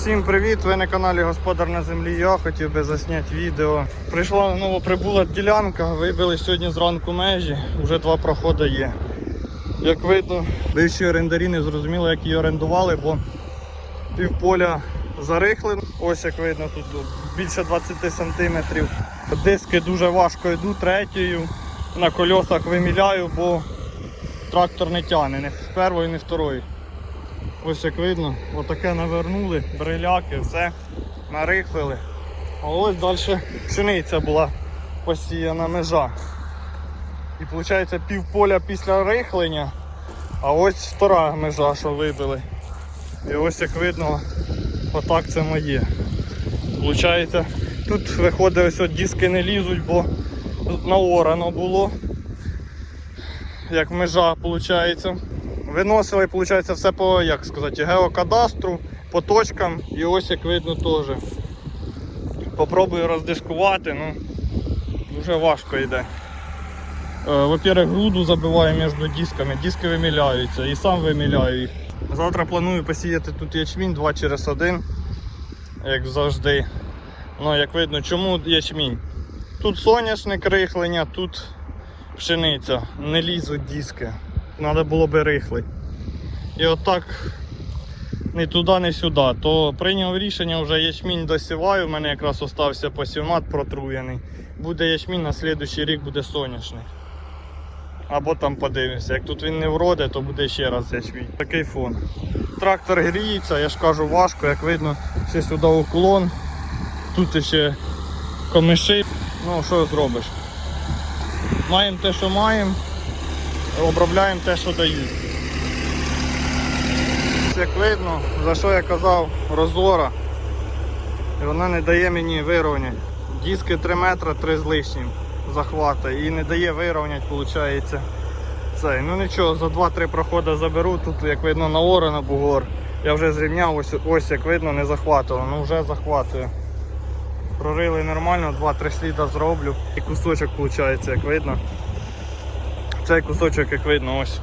Всім привіт! Ви на каналі Господар на землі. Я хотів би засняти відео. Прийшла новоприбула ділянка, вибили сьогодні зранку межі, вже два проходи є. Як видно, бивші орендарі не зрозуміли, як її орендували, бо півполя зарихли. Ось як видно, тут більше 20 сантиметрів. Диски дуже важко йдуть третьою. На кольосах виміляю, бо трактор не тягне, не з першої, не з второї. Ось як видно, отаке навернули, бриляки, все нарихлили. А ось далі пшениця була посіяна межа. І виходить півполя після рихлення, а ось втора межа, що вибили. І ось як видно, отак це моє. Получається, тут виходить, ось от диски не лізуть, бо наорано було. Як межа, виходить. Виносили, виходить, все по як сказати, геокадастру, по точкам і ось як видно теж. Попробую роздискувати, ну дуже важко йде. Е, Во-первых, груду забиваю між дисками, диски виміляються і сам виміляю їх. Завтра планую посіяти тут ячмінь 2 через 1, як завжди. Ну, як видно, чому ячмінь? Тут соняшник рихлення, тут пшениця, не лізуть диски. Треба було би рихлий. І отак не туди, не сюди. То прийняв рішення, вже ячмінь досіваю, у мене якраз остався посівмат протруєний. Буде ячмінь, на слідуючий рік буде соняшний. Або там подивимося. Як тут він не вроде, то буде ще раз ячмінь. Такий фон. Трактор гріється, я ж кажу, важко, як видно, ще сюди уклон. Тут ще комиші. Ну, що зробиш? Маємо те, що маємо обробляємо те, що дають. Як видно, за що я казав, розора. І вона не дає мені вирівняти. Диски 3 метри, 3 з лишнім захвата. І не дає вирівняти, виходить. Цей. Ну нічого, за 2-3 проходи заберу, тут як видно наорано бугор. Я вже зрівняв, ось, ось як видно не захватувало, ну вже захватує. Прорили нормально, 2-3 сліда зроблю. І кусочок виходить, як видно. Цей кусочок, як видно, ось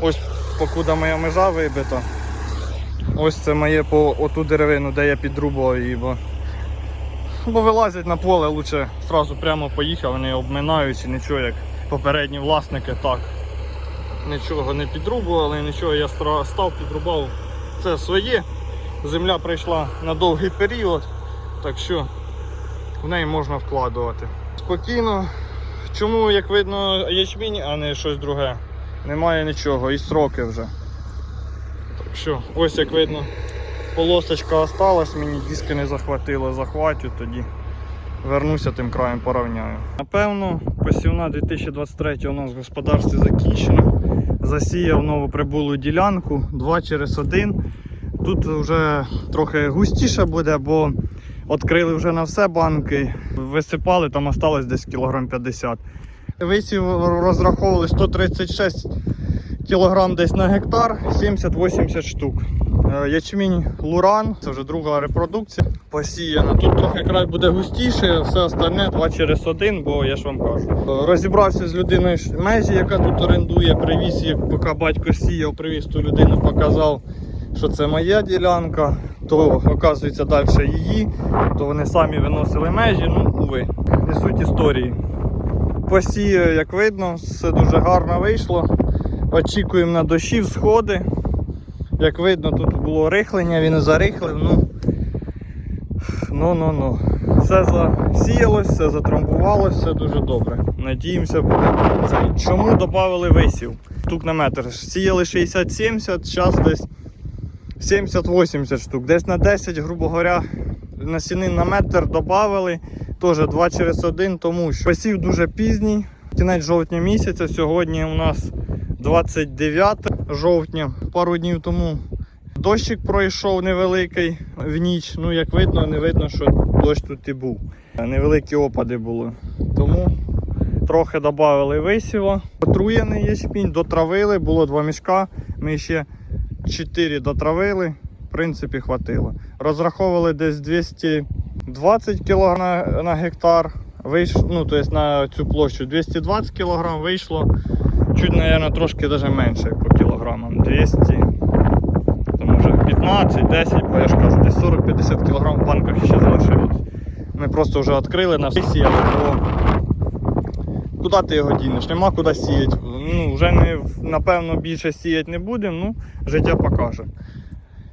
ось покуда моя межа вибита. Ось це моє по оту деревину, де я підрубував її, бо, бо вилазять на поле, лучше одразу прямо поїхав, не обминаючи нічого, як попередні власники так. Нічого не підрубували, нічого я став, підрубав. Це своє. Земля прийшла на довгий період, так що в неї можна вкладувати. Спокійно, Чому, як видно, ячмінь, а не щось друге? Немає нічого, і сроки вже. Так що, ось як видно, полосочка осталась, мені диски не захватило, захватю, тоді вернуся тим краєм порівняю. Напевно, посівна 2023 у нас в господарстві закінчена. Засіяв нову прибулу ділянку 2 через 1. Тут вже трохи густіше буде, бо Открили вже на все банки, висипали, там осталось десь кілограм 50. Висів розраховували 136 кілограм десь на гектар, 70-80 штук. Е, Ячмінь Луран, це вже друга репродукція посіяна. Тут трохи край буде густіше, все остальне 2 через 1, бо я ж вам кажу. Е, Розібрався з людиною межі, яка тут орендує, привіз їх, поки батько сіяв, привіз ту людину, показав, що це моя ділянка то оказується далі її, то вони самі виносили межі, ну уви, не суть історії. Посію, як видно, все дуже гарно вийшло. Очікуємо на дощі, сходи. Як видно, тут було рихлення, він зарихлив, ну ну ну ну. Все засіялось, все затрамбувалось, все дуже добре. Надіємося, буде це. Чому додали висів? Штук на метр. Сіяли 60-70, зараз десь 70-80 штук. Десь на 10, грубо говоря, насінин на метр додали. Теж 2 через 1, тому що посів дуже пізній. Кінець жовтня місяця. Сьогодні у нас 29 жовтня, пару днів тому. Дощик пройшов невеликий в ніч. Ну, як видно, не видно, що дощ тут і був. Невеликі опади були. Тому трохи додали висіва. Отруєний ячмінь, дотравили, було два мішка. Ми ще 4 дотравили, в принципі, хватило. Розраховували десь 220 кг на, на гектар. Вийш, ну, тобто на цю площу 220 кг вийшло. Чуть, мабуть, трошки даже менше по кілограмам. 200, то може під 15, 10, бо я ж кажу, десь 40-50 кг в банках ще залишилось. Ми просто вже відкрили на сіяли, бо куди ти його дінеш? Нема куди сіяти. Ну, вже не, напевно більше сіяти не будемо, ну, життя покаже.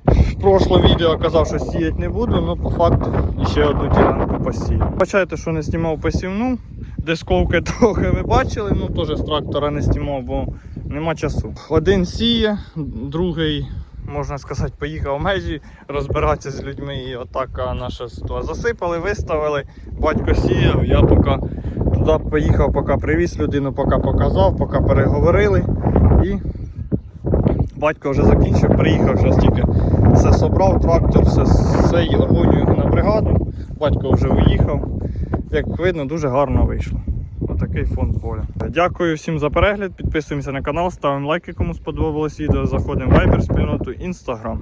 В прошлому відео казав, що сіяти не буду, але по факту ще одну ділянку посію. Бачайте, що не знімав посівну. Дисковки трохи ви бачили, ну теж з трактора не знімав, бо нема часу. Один сіє, другий, можна сказати, поїхав межі розбиратися з людьми. І отака наша ситуація. Засипали, виставили, батько сіяв, я поки туди поїхав, поки привіз людину, поки показав, поки переговорили. І батько вже закінчив, приїхав, зараз тільки все собрав, трактор, все, все і на бригаду. Батько вже уїхав. Як видно, дуже гарно вийшло. Отакий фон поля. Дякую всім за перегляд. Підписуємося на канал, ставимо лайки, кому сподобалось відео. Заходимо в Viber, спільноту, Instagram.